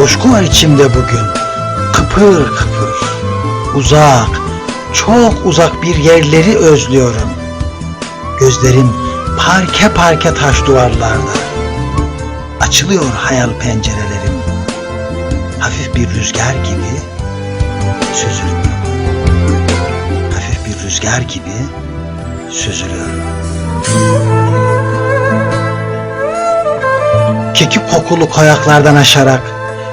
coşku var içimde bugün. Kıpır kıpır. Uzak, çok uzak bir yerleri özlüyorum. Gözlerim parke parke taş duvarlarda. Açılıyor hayal pencerelerim. Hafif bir rüzgar gibi süzülüyorum. Hafif bir rüzgar gibi süzülüyorum. Kekik kokulu koyaklardan aşarak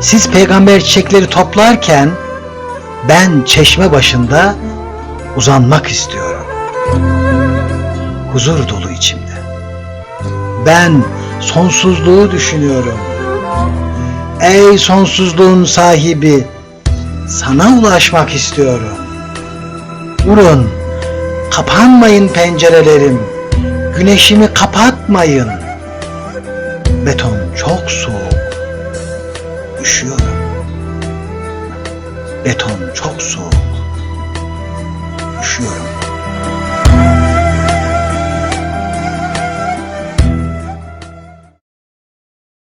siz peygamber çiçekleri toplarken ben çeşme başında uzanmak istiyorum. Huzur dolu içimde. Ben sonsuzluğu düşünüyorum. Ey sonsuzluğun sahibi, sana ulaşmak istiyorum. Vurun, kapanmayın pencerelerim, güneşimi kapatmayın. Beton çok soğuk, üşüyorum. Beton çok soğuk, üşüyorum.